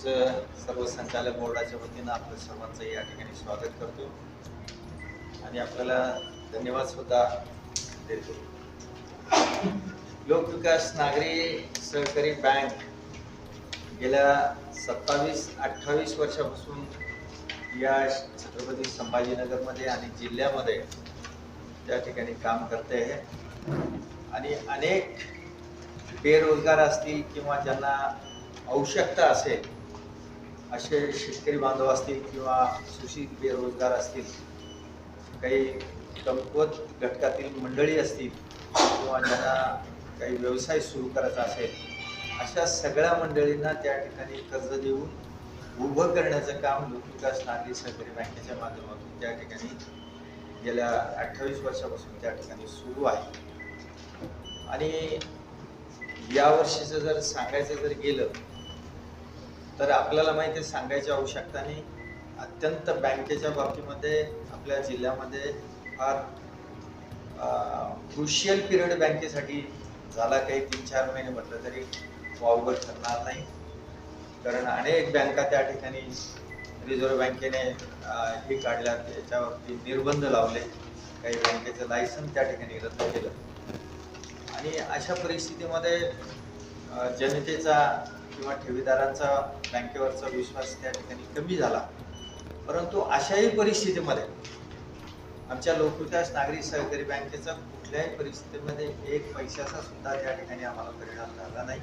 आमचं सर्व संचालक बोर्डाच्या वतीनं आपलं सर्वांचं या ठिकाणी स्वागत करतो. आणि आपल्याला धन्यवाद सुद्धा देतो. लोकविकास नागरी सहकारी बँक गेल्या सत्तावीस अठ्ठावीस वर्षापासून या छत्रपती संभाजीनगरमध्ये आणि जिल्ह्यामध्ये त्या ठिकाणी काम करते आहे. आणि अनेक बेरोजगार असतील किंवा ज्यांना आवश्यकता असेल असे शेतकरी बांधव असतील किंवा सुशील बेरोजगार असतील काही कमकुवत घटकातील मंडळी असतील किंवा ज्यांना काही व्यवसाय सुरू करायचा असेल अशा सगळ्या मंडळींना त्या ठिकाणी कर्ज देऊन उभं करण्याचं काम लोकविकास नागरी सहकारी बँकेच्या माध्यमातून त्या ठिकाणी गेल्या अठ्ठावीस वर्षापासून त्या ठिकाणी सुरू आहे. आणि या वर्षीचं जर सांगायचं जर गेलं तर आपल्याला माहिती सांगायची आवश्यकता नाही. अत्यंत बँकेच्या बाबतीमध्ये आपल्या जिल्ह्यामध्ये फार क्रुशियल पिरियड बँकेसाठी झाला काही तीन चार महिने म्हटलं तरी वावगं ठरणार नाही. कारण अनेक बँका त्या ठिकाणी रिझर्व्ह बँकेने हे काढल्या त्याच्यावरती निर्बंध लावले. काही बँकेचं लायसन त्या ठिकाणी रद्द केलं. आणि अशा परिस्थितीमध्ये जनतेचा किंवा ठेवीदारांचा बँकेवरचा विश्वास त्या ठिकाणी कमी झाला. परंतु अशाही परिस्थितीमध्ये आमच्या लोकविकास नागरी सहकारी बँकेचा कुठल्याही परिस्थितीमध्ये एक पैशाचा सुद्धा त्या ठिकाणी आम्हाला परिणाम झाला नाही.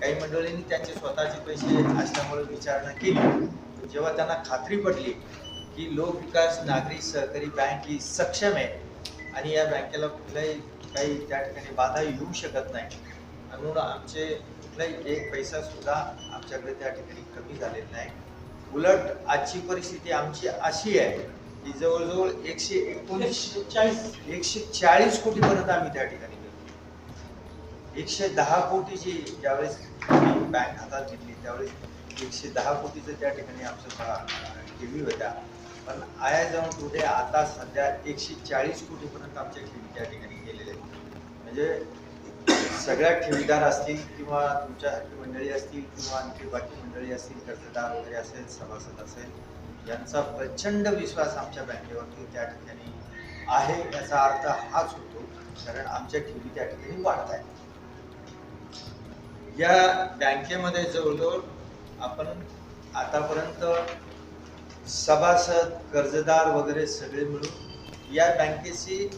काही मंडळींनी त्यांचे स्वतःचे पैसे असल्यामुळे विचारणा केली. जेव्हा त्यांना खात्री पडली की लोकविकास नागरी सहकारी बँक ही सक्षम आहे आणि या बँकेला कुठल्याही काही त्या ठिकाणी बाधा येऊ शकत नाही. म्हणून आमचे कुठलाही एक पैसा सुद्धा आमच्याकडे त्या ठिकाणी कमी झालेला नाही. उलट आजची परिस्थिती आमची अशी आहे की जवळजवळ एकशे एकोणीस चाळीस. एकशे चाळीस कोटीपर्यंत आम्ही त्या ठिकाणी गेलो एकशे दहा कोटीची ज्यावेळेस बँक हातात घेतली त्यावेळेस एकशे दहा कोटीचं त्या ठिकाणी आमचं ठेवी होत्या. पण आय जाऊन टुडे आता सध्या एकशे चाळीस कोटीपर्यंत आमच्या ठेवी त्या ठिकाणी गेलेल्या आहेत. म्हणजे सगळ्या ठेवीदार असतील किंवा तुमच्यासारखी मंडळी असतील किंवा आणखी बाकी मंडळी असतील कर्जदार वगैरे असेल सभासद असेल यांचा प्रचंड विश्वास आमच्या बँकेवरती त्या ठिकाणी आहे याचा अर्थ हाच होतो. कारण आमच्या ठेवी त्या ठिकाणी वाढत आहेत या बँकेमध्ये जवळजवळ आपण आतापर्यंत सभासद कर्जदार वगैरे सगळे मिळून या बँकेशी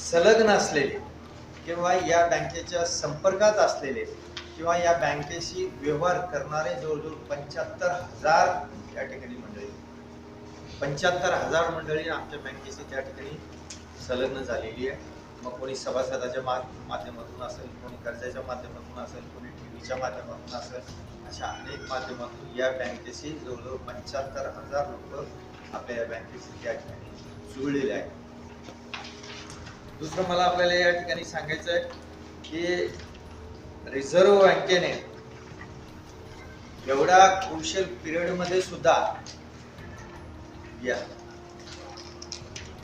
संलग्न असलेले किंवा या बँकेच्या संपर्कात असलेले किंवा या बँकेशी व्यवहार करणारे जवळजवळ पंच्याहत्तर हजार या ठिकाणी मंडळी. पंच्याहत्तर हजार मंडळी आमच्या बँकेशी त्या ठिकाणी संलग्न झालेली आहे. मग कोणी सभासदाच्या मा माध्यमातून असेल कोणी कर्जाच्या माध्यमातून असेल कोणी ठेवीच्या माध्यमातून असेल अशा अनेक माध्यमातून या बँकेशी जवळजवळ पंच्याहत्तर हजार लोक आपल्या या बँकेशी त्या ठिकाणी जुळलेले आहेत. दुसरं मला आपल्याला या ठिकाणी सांगायचं आहे की रिझर्व्ह बँकेने एवढा क्रुशियल पिरियडमध्ये सुद्धा या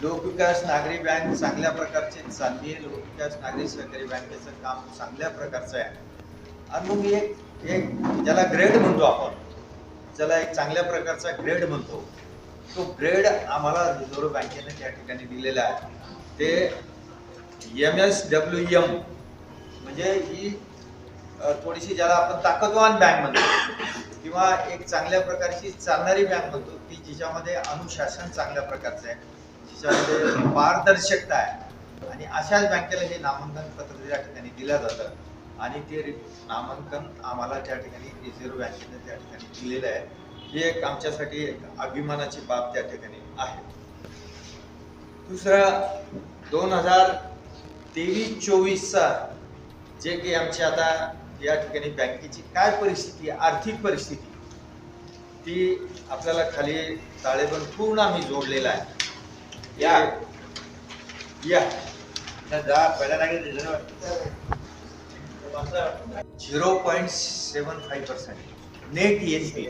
लोकविकास नागरी बँक चांगल्या प्रकारची चालली आहे लोकविकास नागरी सहकारी बँकेचं काम चांगल्या प्रकारचं आहे. आणि मग एक एक ज्याला ग्रेड म्हणतो आपण ज्याला एक चांगल्या प्रकारचा ग्रेड म्हणतो तो ग्रेड आम्हाला रिझर्व्ह बँकेने त्या ठिकाणी दिलेला आहे ते एम एस डब्ल्यू एम म्हणजे ही थोडीशी ज्याला आपण ताकदवान बँक म्हणतो किंवा एक चांगल्या प्रकारची चालणारी बँक म्हणतो की जिच्यामध्ये अनुशासन चांगल्या प्रकारचं आहे जिच्यामध्ये पारदर्शकता आहे. आणि अशाच बँकेला हे नामांकन पत्र त्या ठिकाणी दिलं जातं आणि ते नामांकन आम्हाला त्या ठिकाणी रिझर्व्ह बँकेने त्या ठिकाणी दिलेलं आहे ही एक आमच्यासाठी एक अभिमानाची बाब त्या ठिकाणी आहे. दुसरा दोन हजार तेवीस चोवीसचा जे काही आमची आता या ठिकाणी बँकेची काय परिस्थिती आर्थिक परिस्थिती ती आपल्याला खाली ताळेबंद पूर्ण आम्ही जोडलेला आहे. या. या. Zero point seven five percent. Net N P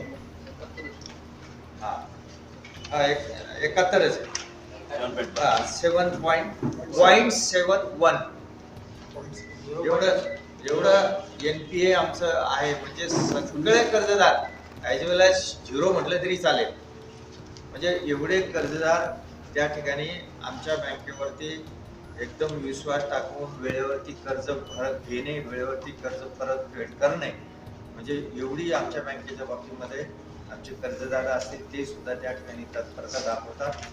हा. हा, एक एकाहत्तरच आहे. Seven point point seven one एवढं एवढं एन पी ए आमचं आहे म्हणजे सगळे कर्जदार ॲज वेल एज झिरो म्हटलं तरी चालेल. म्हणजे एवढे कर्जदार त्या ठिकाणी आमच्या बँकेवरती एकदम विश्वास टाकून वेळेवरती कर्ज परत घेणे वेळेवरती कर्ज परतफेड करणे म्हणजे एवढी आमच्या बँकेच्या बाबतीमध्ये आमचे कर्जदार असतील ते सुद्धा त्या ठिकाणी तत्परता दाखवतात.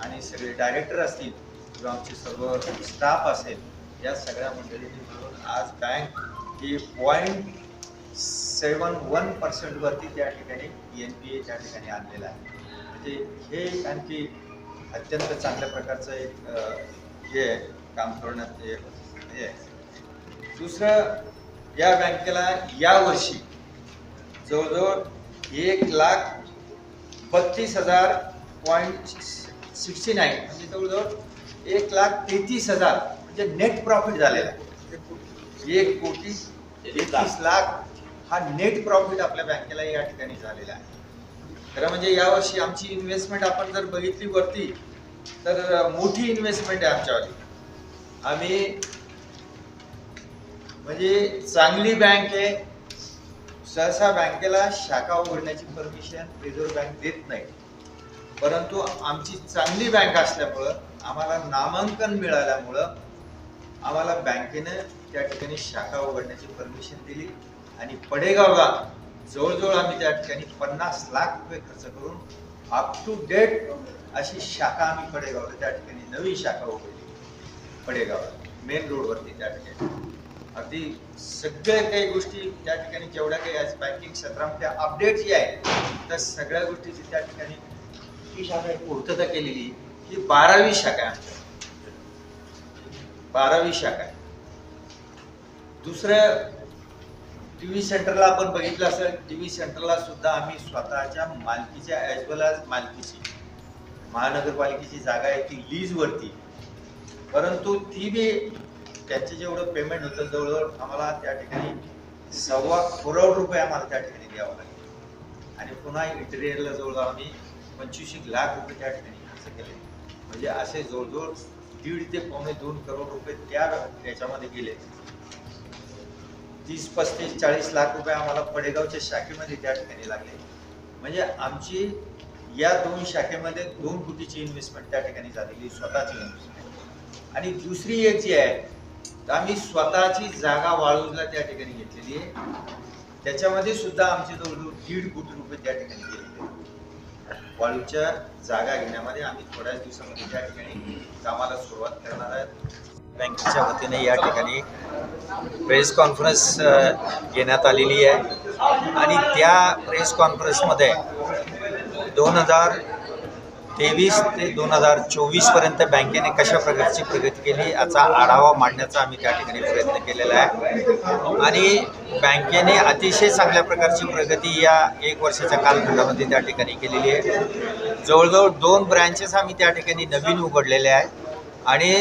आणि सगळे डायरेक्टर असतील किंवा आमचे सर्व स्टाफ असेल या सगळ्या मंडळींनी मिळून आज बँक ही पॉईंट सेवन वन पर्सेंटवरती त्या ठिकाणी एन पी ए त्या ठिकाणी आणलेलं आहे. म्हणजे हे एक आणखी अत्यंत चांगल्या प्रकारचं एक हे आहे, काम करण्यात हे हे आहे. दुसरं या बँकेला यावर्षी जवळजवळ एक लाख बत्तीस हजार पॉईंट सिक्स्टी नाईन म्हणजे जवळजवळ एक लाख तेहतीस हजार म्हणजे नेट प्रॉफिट झालेला आहे. एक कोटी. तेहतीस लाख हा नेट प्रॉफिट आपल्या बँकेला या ठिकाणी झालेला आहे. खरं म्हणजे यावर्षी आमची इन्व्हेस्टमेंट आपण जर बघितली वरती तर मोठी इन्व्हेस्टमेंट आहे आमच्यावरती. आम्ही म्हणजे चांगली बँक आहे. सहसा बँकेला शाखा उघडण्याची परमिशन रिझर्व्ह बँक देत नाही. परंतु आमची चांगली बँक असल्यामुळं आम्हाला नामांकन मिळाल्यामुळं आम्हाला बँकेनं त्या ठिकाणी शाखा उघडण्याची परमिशन दिली आणि पडेगावला जवळजवळ आम्ही त्या ठिकाणी पन्नास लाख रुपये खर्च करून अप टू डेट अशी शाखा आम्ही पडेगावला त्या ठिकाणी नवी शाखा उघडली. पडेगावला मेन रोडवरती त्या ठिकाणी. अगदी सगळ्या काही गोष्टी त्या ठिकाणी जेवढ्या काही आज बँकिंग क्षेत्रामध्ये अपडेट जी आहे त्या सगळ्या गोष्टीची त्या ठिकाणी ही शाखा एक पूर्तता केलेली ही बारावी शाखा आहे आमच्या. बारावी शाखा आहे. टीव्ही सेंटरला आपण बघितलं असेल टीव्ही सेंटरला सुद्धा आम्ही स्वतःच्या मालकीच्या ॲज वेल एज मालकीची महानगरपालिकेची जागा आहे ती लीज वरती. परंतु ती बी त्याचे जेवढं पेमेंट होतं जवळजवळ आम्हाला त्या ठिकाणी सव्वा करोड रुपये आम्हाला त्या ठिकाणी द्यावं लागेल. आणि पुन्हा इंटेरियरला जवळजवळ आम्ही पंचवीस एक लाख रुपये त्या ठिकाणी खर्च केले. म्हणजे असे जवळजवळ दीड ते पावणे दोन करोड रुपये त्या याच्यामध्ये गेले. तीस पस्तीस चाळीस लाख रुपये आम्हाला पडेगावच्या शाखेमध्ये त्या ठिकाणी लागले. म्हणजे आमची या दोन शाखेमध्ये दोन कोटीची इन्व्हेस्टमेंट त्या ठिकाणी झालेली स्वतःची इन्व्हेस्टमेंट आणि दुसरी एक जी आहे तर आम्ही स्वतःची जागा वाळूजला त्या ठिकाणी घेतलेली आहे. त्याच्यामध्ये सुद्धा आमचे जवळजवळ दीड कोटी रुपये त्या ठिकाणी गेलेले आहेत. वाळूच्या जागा घेण्यामध्ये आम्ही थोड्याच दिवसामध्ये त्या ठिकाणी कामाला सुरुवात करणार आहोत. बँकेच्या वतीने या ठिकाणी प्रेस कॉन्फरन्स घेण्यात आलेली आहे. आणि त्या प्रेस कॉन्फरन्समध्ये दोन हजार तेवीस ते दोन हजार चोवीसपर्यंत बँकेने कशा प्रकारची प्रगती केली याचा आढावा मांडण्याचा आम्ही त्या ठिकाणी प्रयत्न केलेला आहे. आणि बँकेने अतिशय चांगल्या प्रकारची प्रगती या एक वर्षाच्या कालखंडामध्ये त्या ठिकाणी केलेली आहे. जवळजवळ दोन ब्रँचेस आम्ही त्या ठिकाणी नवीन उघडलेले आहे. आणि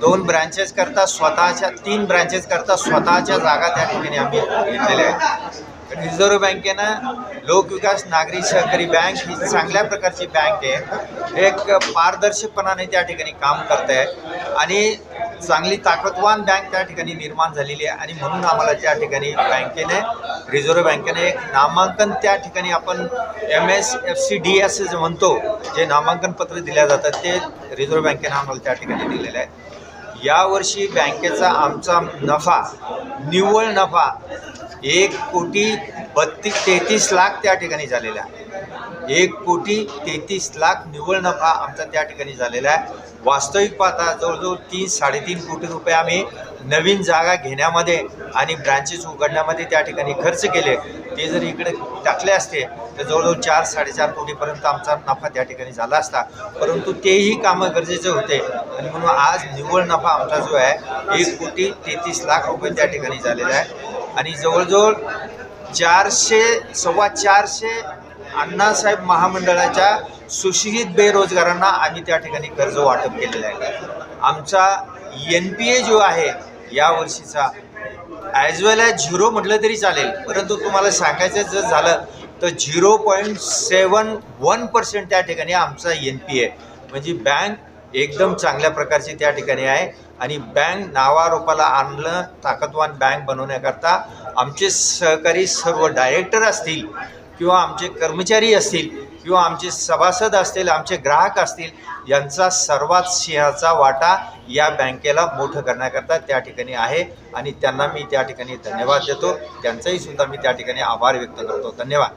दोन ब्रँचेस करता स्वतःच्या तीन ब्रँचेस करता स्वतःच्या जागा त्या ठिकाणी आम्ही घेतलेल्या आहेत. रिझर्व्ह बँकेनं लोकविकास नागरी सहकारी बँक ही चांगल्या प्रकारची बँक आहे. एक पारदर्शकपणाने त्या ठिकाणी काम करत आहे आणि चांगली ताकदवान बँक त्या ठिकाणी निर्माण झालेली आहे. आणि म्हणून आम्हाला त्या ठिकाणी बँकेने रिझर्व्ह बँकेने एक नामांकन त्या ठिकाणी आपण M S F C D S जे म्हणतो जे नामांकन पत्र दिल्या जातात ते रिझर्व्ह बँकेने आम्हाला त्या ठिकाणी दिलेलं आहे. यावर्षी बँकेचा आमचा नफा निव्वळ नफा एक कोटी बत्तीस तेहतीस लाख त्या ठिकाणी झालेला आहे. एक कोटी तेहतीस लाख निव्वळ नफा आमचा त्या ठिकाणी झालेला आहे. वास्तविक पाहता जवळजवळ तीन साडेतीन कोटी रुपये आम्ही नवीन जागा घेण्यामध्ये आणि ब्रँचेस उघडण्यामध्ये त्या ठिकाणी खर्च केले. ते जर इकडे टाकले असते तर जवळजवळ चार साडेचार कोटीपर्यंत आमचा नफा त्या ठिकाणी झाला असता. परंतु तेही कामं गरजेचे होते. आणि म्हणून आज निव्वळ नफा आमचा जो आहे एक कोटी तेहतीस लाख रुपये त्या ठिकाणी झालेला आहे. आणि जवळजवळ चारशे सव्वा चारशे अण्णासाहेब महामंडळाच्या सुशिक्षित बेरोजगारांना आम्ही त्या ठिकाणी कर्ज वाटप केलेलं आहे. आमचा एन पी ए जो आहे या वर्षीचा ॲज वेल ॲज झिरो म्हटलं तरी चालेल परंतु तुम्हाला सांगायचं जर झालं तर zero point seven one percent त्या ठिकाणी आमचा एन पी ए म्हणजे बँक एकदम चांगल्या प्रकारची त्या ठिकाणी आहे. आणि बँक नावारोपाला आणलं ताकदवान बँक बनवण्याकरता आमचे सहकारी सर्व डायरेक्टर असतील किंवा आमचे कर्मचारी असतील किंवा आमचे सभासद असतील आमचे ग्राहक असतील यांचा सर्वात सिंहाचा वाटा या बँकेला मोठं करण्याकरता त्या ठिकाणी आहे. आणि त्यांना मी त्या ठिकाणी धन्यवाद देतो. त्यांचाही सुद्धा मी त्या ठिकाणी आभार व्यक्त करतो. धन्यवाद.